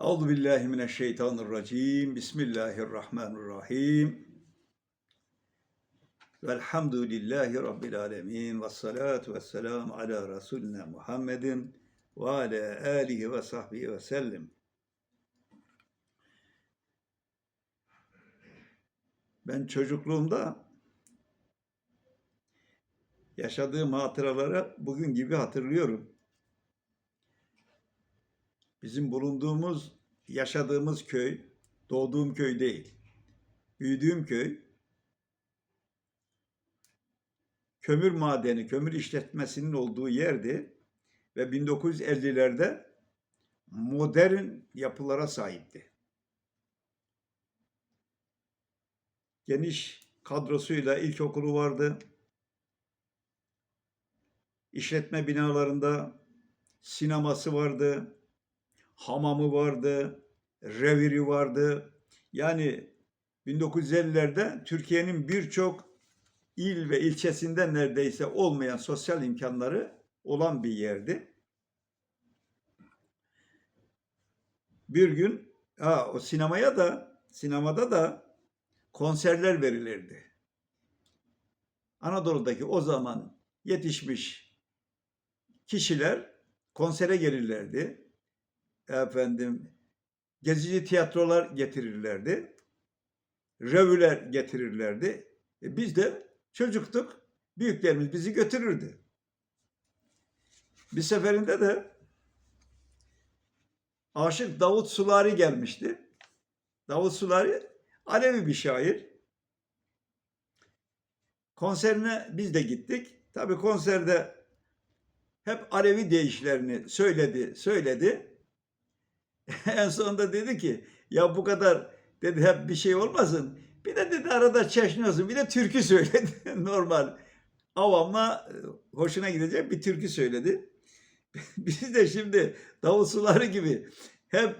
Euzu billahi mineşşeytanirracim. Bismillahirrahmanirrahim. Velhamdülillahi rabbil alamin ve salatu vesselam ala resulina Muhammedin ve ala alihi ve sahbihi ve sellem. Ben çocukluğumda yaşadığım hatıraları bugün gibi hatırlıyorum. Bizim bulunduğumuz, yaşadığımız köy, doğduğum köy değil. Büyüdüğüm köy, kömür madeni, kömür işletmesinin olduğu yerdi ve 1950'lerde modern yapılara sahipti. Geniş kadrosuyla ilkokulu vardı. İşletme binalarında sineması vardı, hamamı vardı, reviri vardı. Yani 1950'lerde Türkiye'nin birçok il ve ilçesinde neredeyse olmayan sosyal imkanları olan bir yerdi. Bir gün ha, o sinemaya da sinemada da konserler verilirdi. Anadolu'daki o zaman yetişmiş kişiler konsere gelirlerdi efendim gezici tiyatrolar getirirlerdi. Revüler getirirlerdi. E biz de çocuktuk. Büyüklerimiz bizi götürürdü. Bir seferinde de Aşık Davut Sulari gelmişti. Davut Sulari Alevi bir şair. Konserine biz de gittik. Tabii konserde hep Alevi deyişlerini söyledi, söyledi. en sonunda dedi ki ya bu kadar dedi hep bir şey olmasın. Bir de dedi arada çeşniyorsun. Bir de türkü söyledi. Normal. Avamla e, hoşuna gidecek bir türkü söyledi. Biz de şimdi davul suları gibi hep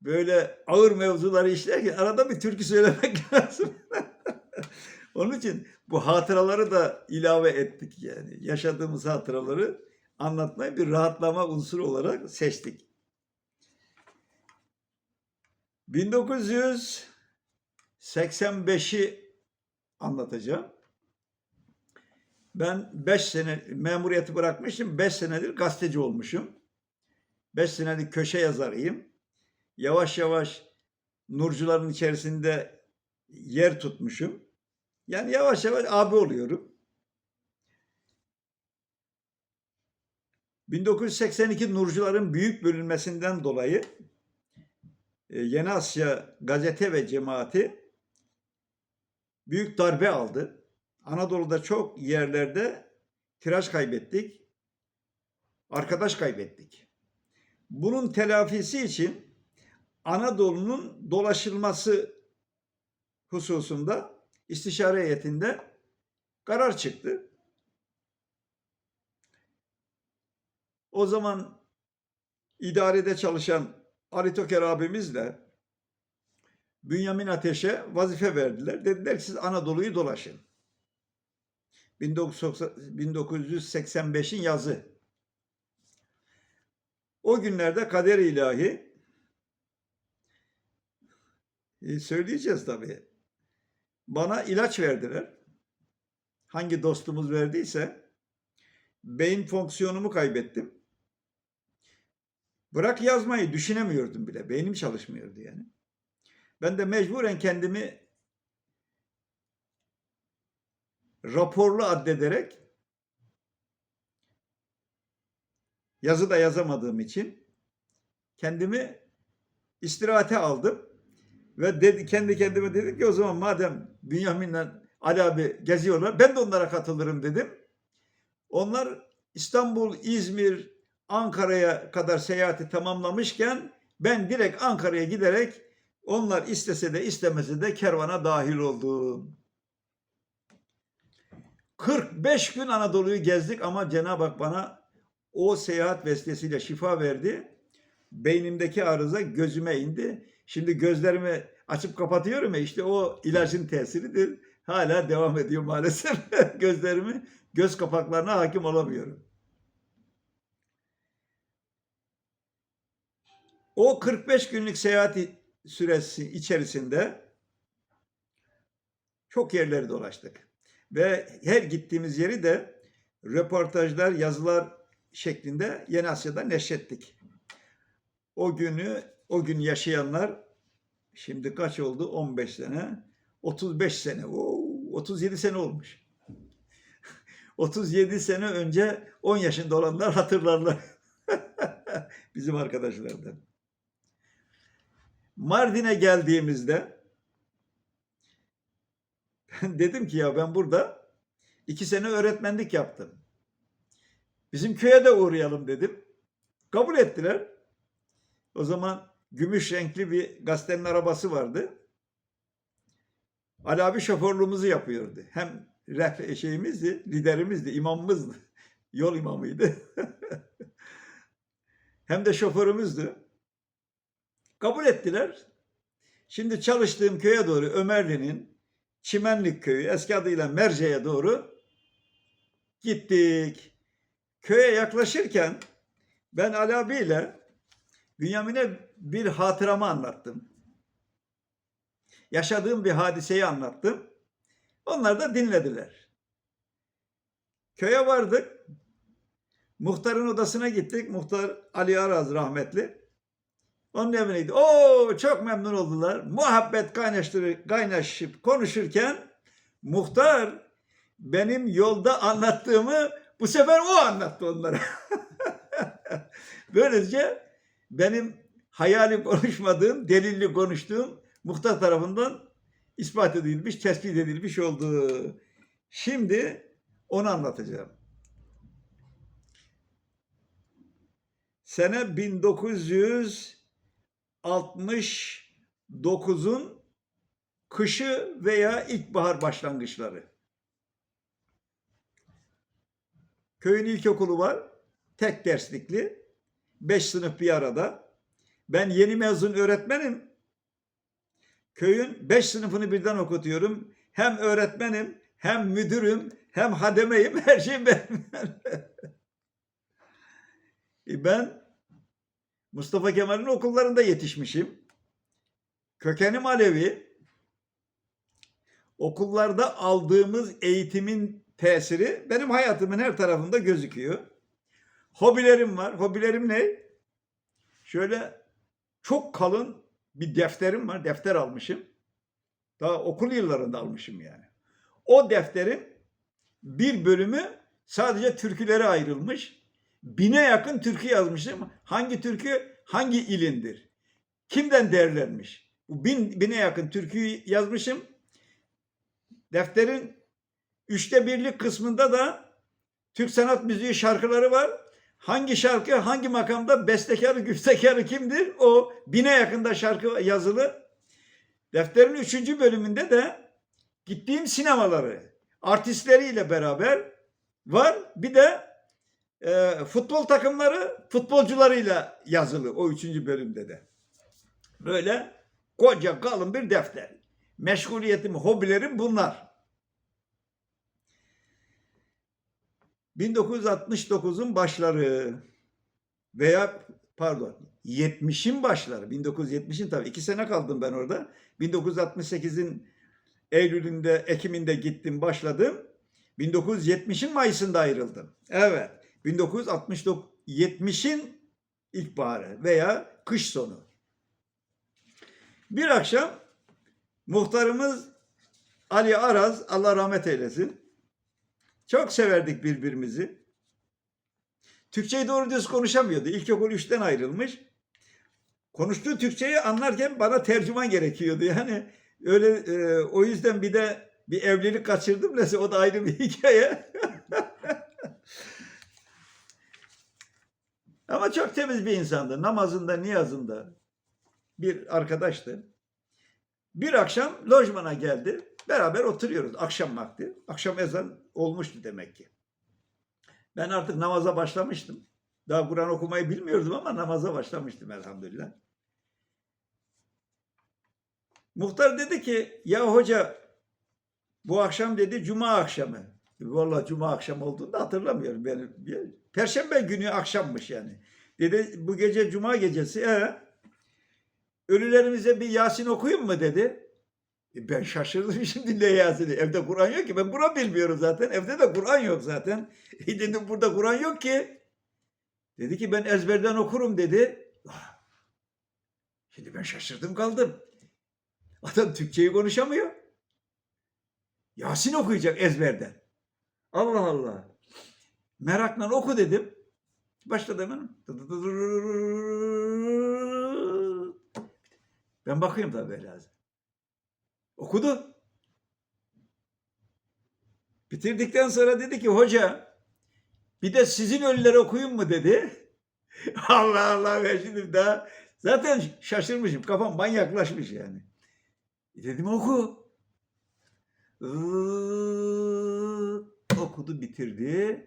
böyle ağır mevzuları işlerken arada bir türkü söylemek lazım. Onun için bu hatıraları da ilave ettik yani. Yaşadığımız hatıraları anlatmayı bir rahatlama unsuru olarak seçtik. 1985'i anlatacağım. Ben 5 sene memuriyeti bırakmışım. 5 senedir gazeteci olmuşum. 5 senedir köşe yazarıyım. Yavaş yavaş nurcuların içerisinde yer tutmuşum. Yani yavaş yavaş abi oluyorum. 1982 nurcuların büyük bölünmesinden dolayı Yeni Asya gazete ve cemaati büyük darbe aldı. Anadolu'da çok yerlerde tiraj kaybettik. Arkadaş kaybettik. Bunun telafisi için Anadolu'nun dolaşılması hususunda istişare heyetinde karar çıktı. O zaman idarede çalışan Ali Toker abimizle Bünyamin Ateş'e vazife verdiler. Dediler ki siz Anadolu'yu dolaşın. 1985'in yazı. O günlerde kader ilahi e, söyleyeceğiz tabii. Bana ilaç verdiler. Hangi dostumuz verdiyse beyin fonksiyonumu kaybettim. Bırak yazmayı düşünemiyordum bile. Beynim çalışmıyordu yani. Ben de mecburen kendimi raporlu addederek yazı da yazamadığım için kendimi istirahate aldım ve dedi, kendi kendime dedim ki o zaman madem Bünyamin'le Ali abi geziyorlar ben de onlara katılırım dedim. Onlar İstanbul, İzmir, Ankara'ya kadar seyahati tamamlamışken ben direkt Ankara'ya giderek onlar istese de istemese de kervana dahil oldum. 45 gün Anadolu'yu gezdik ama Cenab-ı Hak bana o seyahat vesilesiyle şifa verdi. Beynimdeki arıza gözüme indi. Şimdi gözlerimi açıp kapatıyorum ya işte o ilacın tesiridir. Hala devam ediyor maalesef. Gözlerimi göz kapaklarına hakim olamıyorum. O 45 günlük seyahati süresi içerisinde çok yerleri dolaştık. Ve her gittiğimiz yeri de röportajlar, yazılar şeklinde Yeni Asya'da neşrettik. O günü, o gün yaşayanlar şimdi kaç oldu? 15 sene, 35 sene, Oo, 37 sene olmuş. 37 sene önce 10 yaşında olanlar hatırlarlar. Bizim arkadaşlardan. Mardin'e geldiğimizde dedim ki ya ben burada iki sene öğretmenlik yaptım. Bizim köye de uğrayalım dedim. Kabul ettiler. O zaman gümüş renkli bir gazetenin arabası vardı. Ali abi şoförlüğümüzü yapıyordu. Hem rehber şeyimizdi, liderimizdi, imamımızdı. Yol imamıydı. Hem de şoförümüzdü. Kabul ettiler. Şimdi çalıştığım köye doğru Ömerli'nin Çimenlik köyü eski adıyla Merce'ye doğru gittik. Köye yaklaşırken ben Ali abiyle Bünyamin'e bir hatıramı anlattım. Yaşadığım bir hadiseyi anlattım. Onlar da dinlediler. Köye vardık. Muhtarın odasına gittik. Muhtar Ali Araz rahmetli. Onun evineydi. Oo çok memnun oldular. Muhabbet kaynaştırır, kaynaşıp konuşurken muhtar benim yolda anlattığımı bu sefer o anlattı onlara. Böylece benim hayali konuşmadığım, delilli konuştuğum muhtar tarafından ispat edilmiş, tespit edilmiş oldu. Şimdi onu anlatacağım. Sene 1969'un kışı veya ilkbahar başlangıçları. Köyün ilkokulu var. Tek derslikli. Beş sınıf bir arada. Ben yeni mezun öğretmenim. Köyün beş sınıfını birden okutuyorum. Hem öğretmenim, hem müdürüm, hem hademeyim. Her şey benim. E ben Mustafa Kemal'in okullarında yetişmişim. Kökenim Alevi. Okullarda aldığımız eğitimin tesiri benim hayatımın her tarafında gözüküyor. Hobilerim var. Hobilerim ne? Şöyle çok kalın bir defterim var. Defter almışım. Daha okul yıllarında almışım yani. O defterin bir bölümü sadece türkülere ayrılmış. Bine yakın türkü yazmışım. Hangi türkü hangi ilindir? Kimden derlenmiş? Bu bin, bine yakın türküyü yazmışım. Defterin üçte birlik kısmında da Türk sanat müziği şarkıları var. Hangi şarkı hangi makamda bestekarı güftekarı kimdir? O bine yakında şarkı yazılı. Defterin üçüncü bölümünde de gittiğim sinemaları artistleriyle beraber var. Bir de e, futbol takımları futbolcularıyla yazılı o üçüncü bölümde de. Böyle koca kalın bir defter. Meşguliyetim, hobilerim bunlar. 1969'un başları veya pardon 70'in başları 1970'in tabii iki sene kaldım ben orada. 1968'in Eylül'ünde, Ekim'inde gittim başladım. 1970'in Mayıs'ında ayrıldım. Evet. 1969 70'in ilkbaharı veya kış sonu. Bir akşam muhtarımız Ali Araz Allah rahmet eylesin. Çok severdik birbirimizi. Türkçeyi doğru düz konuşamıyordu. İlkokul 3'ten ayrılmış. Konuştuğu Türkçeyi anlarken bana tercüman gerekiyordu. Yani öyle e, o yüzden bir de bir evlilik kaçırdım neyse o da ayrı bir hikaye. Ama çok temiz bir insandı. Namazında, niyazında bir arkadaştı. Bir akşam lojmana geldi. Beraber oturuyoruz akşam vakti. Akşam ezan olmuştu demek ki. Ben artık namaza başlamıştım. Daha Kur'an okumayı bilmiyordum ama namaza başlamıştım elhamdülillah. Muhtar dedi ki ya hoca bu akşam dedi cuma akşamı. Vallahi cuma akşam olduğunu da hatırlamıyorum. Ben Perşembe günü akşammış yani. Dedi bu gece cuma gecesi. E, ölülerimize bir Yasin okuyayım mı dedi. E ben şaşırdım şimdi ne Yasin'i. Evde Kur'an yok ki. Ben Kur'an bilmiyorum zaten. Evde de Kur'an yok zaten. E dedim burada Kur'an yok ki. Dedi ki ben ezberden okurum dedi. Ah! Şimdi ben şaşırdım kaldım. Adam Türkçeyi konuşamıyor. Yasin okuyacak ezberden. Allah Allah. Merakla oku dedim. Başladı hemen. Ben bakıyorum tabii lazım. Okudu. Bitirdikten sonra dedi ki hoca bir de sizin ölüleri okuyun mu dedi. Allah Allah ben şimdi daha zaten şaşırmışım. Kafam manyaklaşmış yani. E dedim oku. Iıı, okudu bitirdi.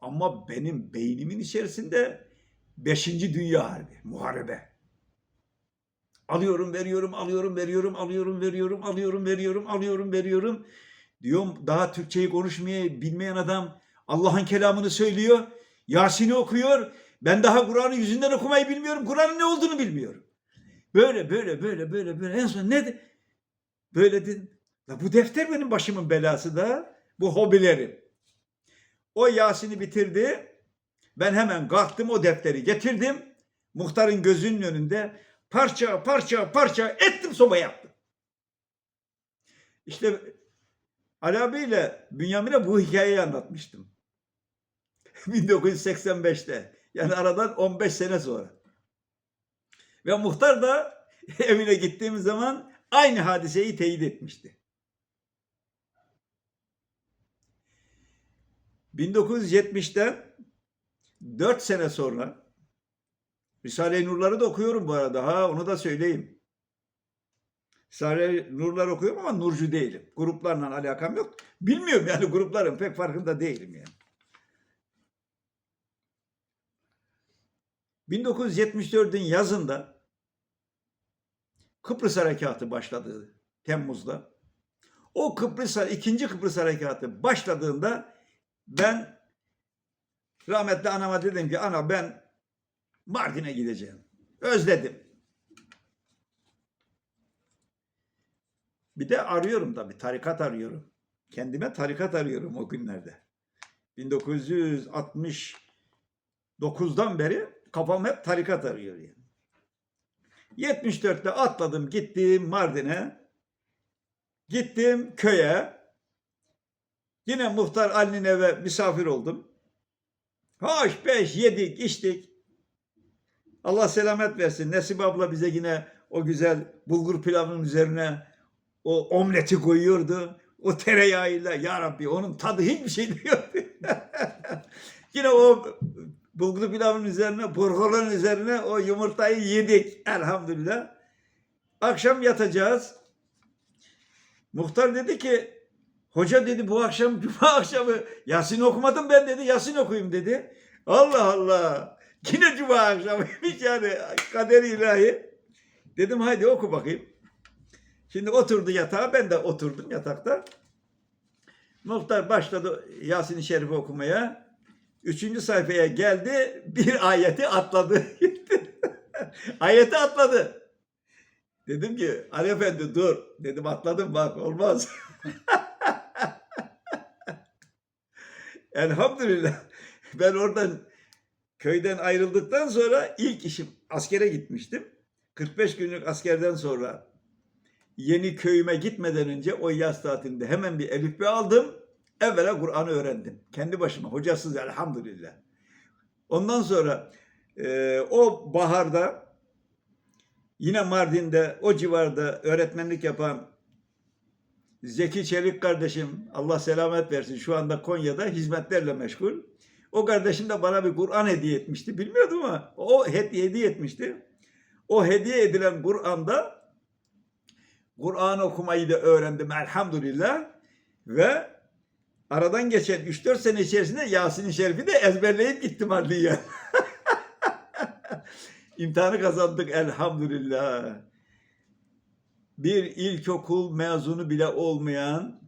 Ama benim beynimin içerisinde beşinci Dünya Harbi, muharebe. Alıyorum, veriyorum, alıyorum, veriyorum, alıyorum, veriyorum, alıyorum, veriyorum, alıyorum, veriyorum. Diyorum daha Türkçeyi konuşmayı bilmeyen adam Allah'ın kelamını söylüyor. Yasin'i okuyor. Ben daha Kur'an'ı yüzünden okumayı bilmiyorum. Kur'an'ın ne olduğunu bilmiyorum. Böyle, böyle, böyle, böyle, böyle. En son ne de? Böyle dedim. La bu defter benim başımın belası da. Bu hobilerim. O Yasin'i bitirdi. Ben hemen kalktım o defteri getirdim. Muhtarın gözünün önünde parça parça parça ettim sobaya yaptım. İşte Ali abiyle Bünyamin'e bu hikayeyi anlatmıştım. 1985'te. Yani aradan 15 sene sonra. Ve muhtar da evine gittiğimiz zaman aynı hadiseyi teyit etmişti. 1970'ten 4 sene sonra Risale-i Nurları da okuyorum bu arada. Ha onu da söyleyeyim. Risale-i Nurlar okuyorum ama Nurcu değilim. Gruplarla alakam yok. Bilmiyorum yani grupların pek farkında değilim yani. 1974'ün yazında Kıbrıs Harekatı başladı Temmuz'da. O Kıbrıs, ikinci Kıbrıs Harekatı başladığında ben rahmetli anama dedim ki ana ben Mardin'e gideceğim. Özledim. Bir de arıyorum tabii tarikat arıyorum. Kendime tarikat arıyorum o günlerde. 1969'dan beri kafam hep tarikat arıyor yani. 74'te atladım gittim Mardin'e. Gittim köye. Yine muhtar Ali'nin eve misafir oldum. Hoş beş yedik içtik. Allah selamet versin. Nesip abla bize yine o güzel bulgur pilavının üzerine o omleti koyuyordu. O tereyağıyla ya Rabbi onun tadı hiçbir şey yoktu. yine o bulgur pilavının üzerine, burgolun üzerine o yumurtayı yedik elhamdülillah. Akşam yatacağız. Muhtar dedi ki hoca dedi bu akşam cuma akşamı Yasin okumadım ben dedi Yasin okuyayım dedi. Allah Allah. Yine cuma akşamıymış yani kader ilahi. Dedim haydi oku bakayım. Şimdi oturdu yatağa ben de oturdum yatakta. Muhtar başladı Yasin-i Şerif okumaya. Üçüncü sayfaya geldi bir ayeti atladı. ayeti atladı. Dedim ki Ali Efendi dur. Dedim atladım bak olmaz. Elhamdülillah. Ben oradan köyden ayrıldıktan sonra ilk işim askere gitmiştim. 45 günlük askerden sonra yeni köyüme gitmeden önce o yaz tatilinde hemen bir elif aldım. Evvela Kur'an'ı öğrendim. Kendi başıma hocasız elhamdülillah. Ondan sonra e, o baharda yine Mardin'de o civarda öğretmenlik yapan Zeki Çelik kardeşim Allah selamet versin şu anda Konya'da hizmetlerle meşgul. O kardeşim de bana bir Kur'an hediye etmişti. Bilmiyordum ama o hediye, hediye etmişti. O hediye edilen Kur'an'da Kur'an okumayı da öğrendim elhamdülillah. Ve aradan geçen 3-4 sene içerisinde Yasin-i Şerif'i de ezberleyip gittim adliye. İmtihanı kazandık elhamdülillah. Bir ilkokul mezunu bile olmayan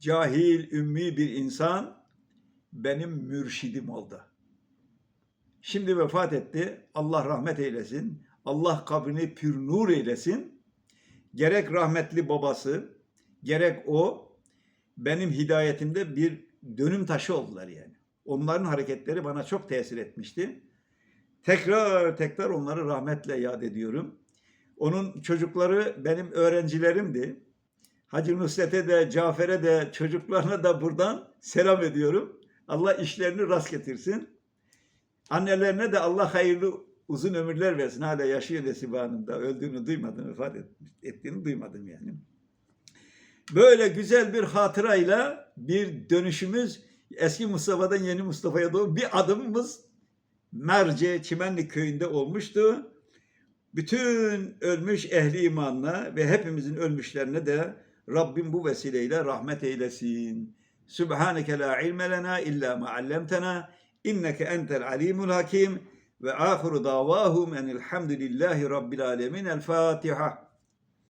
cahil, ümmi bir insan benim mürşidim oldu. Şimdi vefat etti. Allah rahmet eylesin. Allah kabrini pür nur eylesin. Gerek rahmetli babası, gerek o benim hidayetimde bir dönüm taşı oldular yani. Onların hareketleri bana çok tesir etmişti. Tekrar tekrar onları rahmetle yad ediyorum. Onun çocukları benim öğrencilerimdi. Hacı Nusret'e de Cafer'e de çocuklarına da buradan selam ediyorum. Allah işlerini rast getirsin. Annelerine de Allah hayırlı uzun ömürler versin. Hala yaşıyor Nesibe Hanım da. Öldüğünü duymadım, vefat et- ettiğini duymadım yani. Böyle güzel bir hatırayla bir dönüşümüz eski Mustafa'dan yeni Mustafa'ya doğru bir adımımız Merce Çimenli köyünde olmuştu. Bütün ölmüş ehli imanına ve hepimizin ölmüşlerine de Rabbim bu vesileyle rahmet eylesin. Subhaneke la ilme lena illa ma allamtena inneke entel alimul hakim ve ahiru davahum enilhamdülillahi rabbil alemin. El Fatiha.